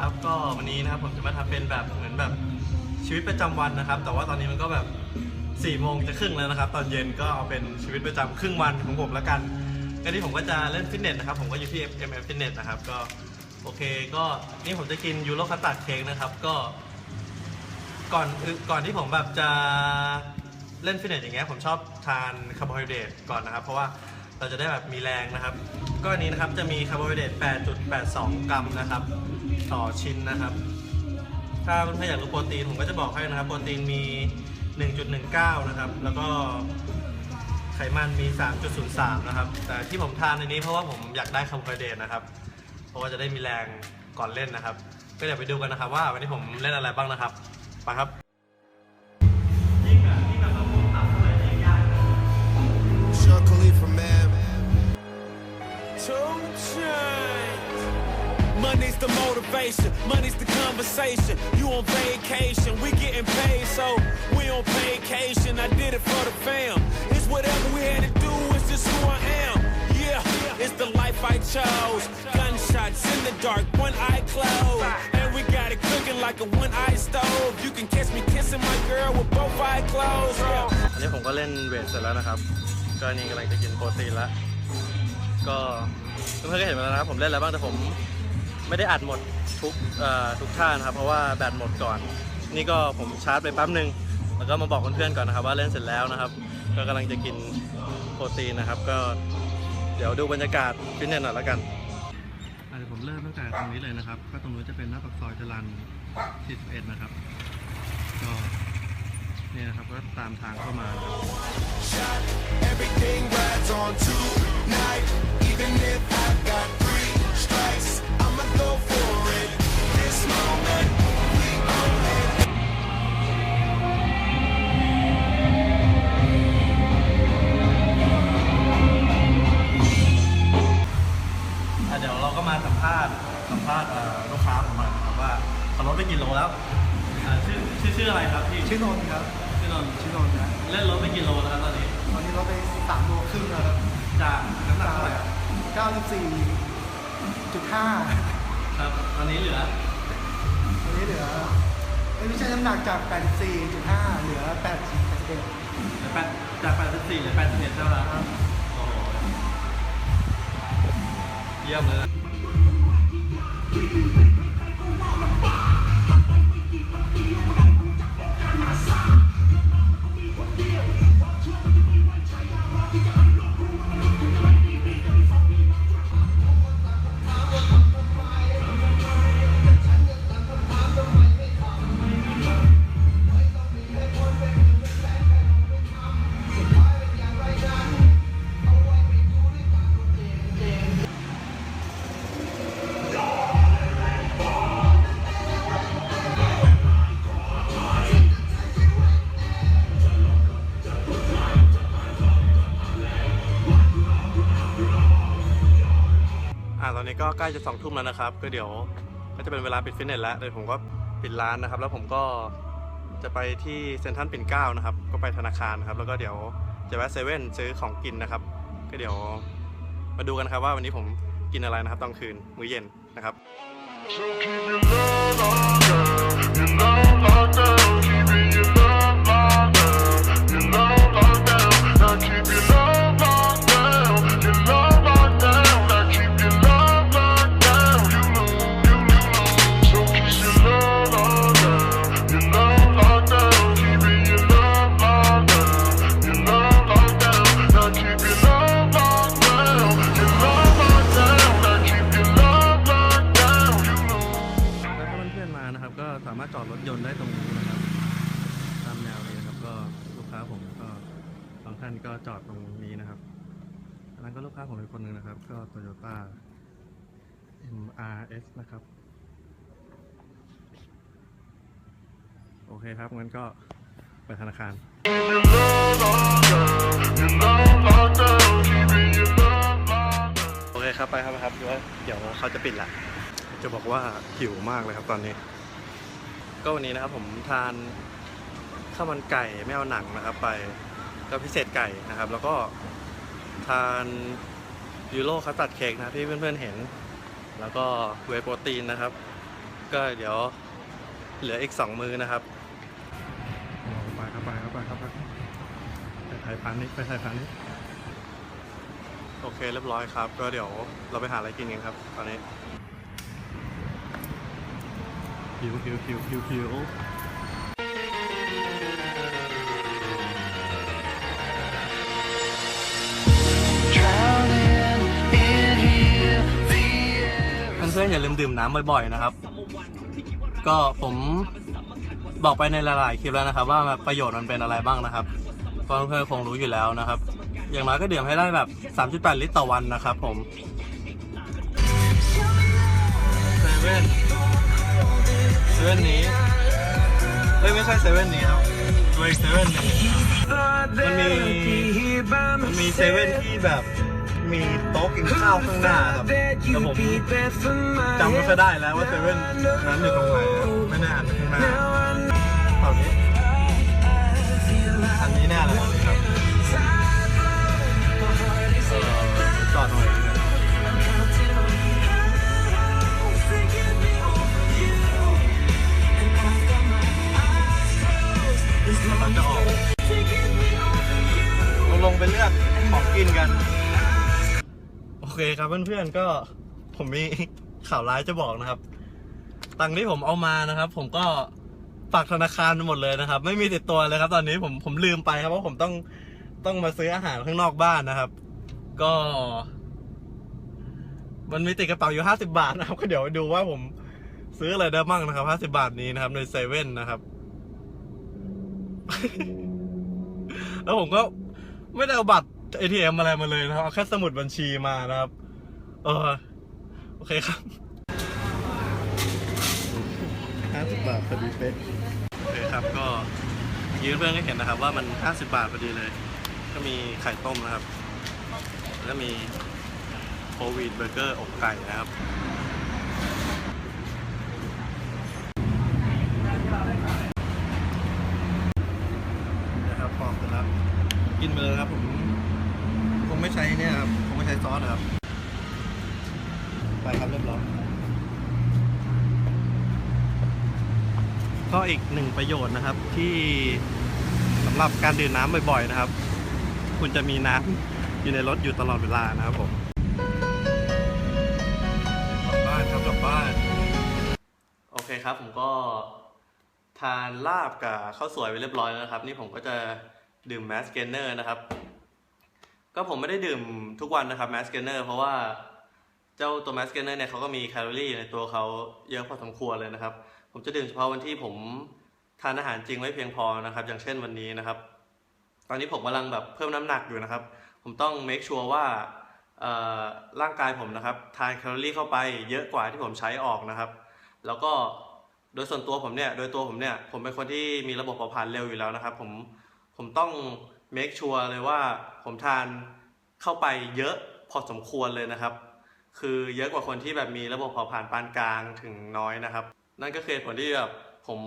ครับ ก็วันนี้นะครับผมจะมาทำเป็นแบบเหมือนแบบชีวิตประจำวันนะครับ แต่ว่าตอนนี้มันก็แบบ4ี่โมงจะครึ่งแล้วนะครับ ตอนเย็นก็เอาเป็นชีวิตประจำครึ่งวันของผมแล้วกันก็ที่ผมก็จะเล่นฟิตเนสนะครับ ผมก็อยู่ที่ MM Fitness นะครับ ก็โอเค ก็นี่ผมจะกินยูโรคัตตัดเค้กนะครับ ก็ก่อนก่อนที่ผมแบบจะเล่นฟิตเนสอย่างเงี้ยผมชอบทานคาร์โบไฮเดรตก่อนนะครับ เพราะว่าเราจะได้แบบมีแรงนะครับ ก็อันนี้นะครับจะมีคาร์โบไฮเดรต8.82 กรัมนะครับ ต่อชิ้นนะครับ ถ้าเพื่อนๆอยากรู้โปรตีนผมก็จะบอกให้นะครับ โปรตีนมี 1.19 นะครับ แล้วก็ไขมันมี 3.03 นะครับ แต่ที่ผมทานในนี้เพราะว่าผมอยากได้คาร์โบไฮเดรตนะครับ เพราะว่าจะได้มีแรงก่อนเล่นนะครับ ก็เดี๋ยวไปดูกันนะครับ ว่าวันนี้ผมเล่นอะไรบ้างนะครับไปครับยิ่งแบบยิ่งแบบเราผมตับอ Money's the motivation, money's the conversation. You on vacation, we getting paid, so we on vacation. I did it for the fam. It's whatever we had to do, it's just who I am. Yeah, it's the life I chose. Gunshots in the dark, one eye closed. And we got it cooking like a one eye stove. You can catch me kissing my girl with both eyes closed. Yeah. อันนี้ผมก็เล่นเวทเสร็จแล้วนะครับ ก็นี่กำลังจะกินโปรตีนแล้ว ก็เพื่อนๆก็เห็นมาแล้วนะครับ ผมเล่นแล้วบ้างแต่ผม ไม่ได้อัดหมดทุกทุกท่านะครับ เพราะว่าแบตหมดก่อน นี่ก็ผมชาร์จไปแป๊บหนึ่งแล้วก็มาบอกเพื่อนๆก่อนนะครับ ว่าเล่นเสร็จแล้วนะครับ ก็กำลังจะกินโปรตีนนะครับ ก็เดี๋ยวดูบรรยากาศฟิตเนสหน่อยแล้วกันเดี๋ยวผมเริ่มตั้งแต่ตรงนี้เลยนะครับ ก็ตรงนู้นจะเป็นหน้าปากซอยจรัน41นะครับก็นี่นะครับก็ตามทางเข้ามานะครับ ลูกค้าผมหน่อยนะครับว่าเขาลดไปกี่โลแล้วอ่าชื่อชื่อชื่ออะไรครับพี่ชื่อนนท์ครับชื่อนนท์ชื่อนนท์นะเล่นรถไปกี่โลแล้วครับตอนนี้ตอนนี้เราไปสามโลครึ่งแล้วครับจากน้ำหนักเท่าไหร่ครับเก้าสิบสี่จุดห้าครับตอนนี้เหลือตอนนี้เหลือเอ้ยไม่ใช่น้ำหนักจากแปดสี่จุดห้าเหลือแปดแปดสิบเอ็ดเหลือแปดจาก 84 เหลือ 81ใช่ไหมครับโอ้โหเยี่ยมเลย นะ อ่าตอนนี้ก็ใกล้จะสองทุ่มแล้วนะครับ ก็เดี๋ยวก็จะเป็นเวลาปิดฟิตเนสแล้วเดี๋ยผมก็ปิดร้านนะครับ แล้วผมก็จะไปที่เซ็นทรัลปิ่นเกล้านะครับ ก็ไปธนาคารนะครับ แล้วก็เดี๋ยวจะแวะเซเว่นซื้อของกินนะครับ ก็เดี๋ยวมาดูกันครับว่าวันนี้ผมกินอะไรนะครับตอนคืนมื้อเย็นนะครับ So keep your love locked down, your love างท่านก็จอดตรงนี้นะครับอันนั้นก็ลูกค้าผมอีกคนหนึ่งนะครับ ก็ Toyota MRS นะครับ โอเคครับงั้นก็ไปธนาคาร Keep your love locked down, your love locked down, keeping your love locked down. โอเคครับไปครับไปครับเดี๋ยวเดี๋ยวเขาจะปิดละจะบอกว่าหิวมากเลยครับตอนนี้ ก็วันนี้นะครับผมทานข้าวมันไก่ไม่เอาหนังนะครับไป ก็พิเศษไก่นะครับ แล้วก็ทานยูโรคัสตัดเค้กนะครับที่เพื่อนๆเห็น แล้วก็เวย์โปรตีนนะครับ ก็เดี๋ยวเหลืออีกสองมือนะครับไปครับไปครับไปครับไปไปไทยพาณิชย์ไปไทยพาณิชย์โอเคเรียบร้อยครับ ก็เดี๋ยวเราไปหาอะไรกินกันครับ ตอนนี้คิวคิวคิวคิวคิว เพื่อนๆอย่าลืมดื่มน้ำบ่อยๆนะครับ ก็ผมบอกไปในหลายๆคลิปแล้วนะครับ ว่าประโยชน์มันเป็นอะไรบ้างนะครับก็เพื่อนๆคงรู้อยู่แล้วนะครับ อย่างน้อยก็ดื่มให้ได้แบบ 3.8 ลิตรต่อวันนะครับ ผมเซเว่นเซเว่นนี้เอ้ยไม่ใช่เซเว่นนี้ครับ ตัวอีกเซเว่นนี้มันมีมันมีเซเว่นที่แบบมีโต๊ะกินข้าวข้างหน้าครับแต่ผมจำไม่ค่อยได้แล้วว่าเซเว่นนั้นอยู่ตรงไหนไม่แน่อ่านข้างหน้า ของกินกัน โอเคครับเพื่อนๆก็ผมมีข่าวร้ายจะบอกนะครับ ตังค์ที่ผมเอามานะครับ ผมก็ฝากธนาคารหมดเลยนะครับ ไม่มีติดตัวเลยครับ ตอนนี้ผมผมลืมไปครับว่าผมต้องต้องมาซื้ออาหารข้างนอกบ้านนะครับ ก็ มันมีติดกระเป๋าอยู่ห้าสิบาทนะครับ ก็เดี๋ยวดูว่าผมซื้ออะไรได้บ้างนะครับห้าสิบาทนี้นะครับ ในเซเว่นนะครับ แล้วผมก็ไม่ได้เอาบัตร ATM อะไรมาเลยนะครับเอาแค่สมุดบัญชีมานะครับ เออโอเคครับห้าสิบบาทพอดีเป๊ะโอเคครับก็ยืนเพื่อนให้เห็นนะครับ ว่ามันห้าสิบบาทพอดีเลย ก็มีไข่ต้มนะครับ แล้วก็มีโควิดเบอร์เกอร์อกไก่นะครับนะครับพร้อมเสร็จแล้วกินไปเลยครับผม คงไม่ใช้เนี่ยครับ คงไม่ใช้ ซอสนะครับ ไปครับเรียบร้อยก็อีกหนึ่งประโยชน์นะครับที่สำหรับการดื่มน้ำบ่อยๆนะครับ คุณจะมีน้ำอยู่ในรถอยู่ตลอดเวลานะครับผมกลับบ้านครับกลับบ้าน โอเคครับผมก็ทานลาบกับข้าวสวยไปเรียบร้อยแล้วนะครับ นี่ผมก็จะดื่มแมสเกนเนอร์นะครับ ก็ผมไม่ได้ดื่มทุกวันนะครับแมสเกนเนอร์เพราะว่าเจ้าตัวแมสเกนเนอร์เนี่ยเขาก็มีแคลอรี่ในตัวเขาเยอะพอสมควรเลยนะครับ ผมจะดื่มเฉพาะวันที่ผมทานอาหารจริงไม่เพียงพอนะครับ อย่างเช่นวันนี้นะครับ ตอนนี้ผมกำลังแบบเพิ่มน้ำหนักอยู่นะครับ ผมต้อง make sure ว่าร่างกายผมนะครับ ทานแคลอรี่เข้าไปเยอะกว่าที่ผมใช้ออกนะครับ แล้วก็โดยส่วนตัวผมเนี่ยโดยตัวผมเนี่ยผมเป็นคนที่มีระบบเผาผลาญเร็วอยู่แล้วนะครับ ผมผมต้อง make sure เลยว่าผมทานเข้าไปเยอะพอสมควรเลยนะครับ คือเยอะกว่าคนที่แบบมีระบบเผาผลาญปานกลางถึงน้อยนะครับ นั่นก็คือผลที่แบบผม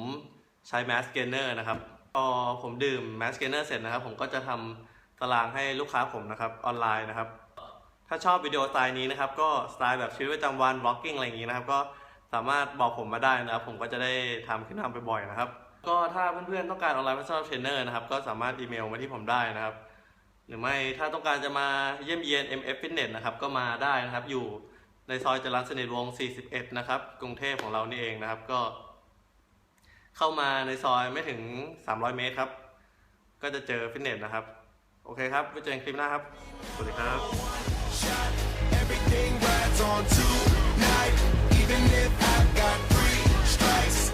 ใช้แมสเกนเนอร์นะครับพอผมดื่มแมสเกนเนอร์เสร็จนะครับ ผมก็จะทำตารางให้ลูกค้าผมนะครับออนไลน์นะครับ ถ้าชอบวิดีโอสไตล์นี้นะครับ ก็สไตล์แบบชีวิตประจำวันบล็อกกิ้งอะไรอย่างนี้นะครับ ก็สามารถบอกผมมาได้นะครับ ผมก็จะได้ทำขึ้นมาบ่อยๆนะครับ ก็ถ้าเพื่อนๆต้องการออนไลน์ personal trainer นะครับ ก็สามารถอีเมลมาที่ผมได้นะครับ หรือไม่ถ้าต้องการจะมาเยี่ยมเยียน MF Fitness นะครับ ก็มาได้นะครับ อยู่ในซอยจรัญสนิทวงศ์ 41 นะครับ กรุงเทพของเรานี่เองนะครับ ก็ เข้ามาในซอยไม่ถึง 300 เมตรครับ ก็จะเจอฟิตเนสนะครับ โอเคครับไว้เจอกันคลิปหน้าครับ สวัสดีครับ Everything rides on tonight, even if I got three strikes.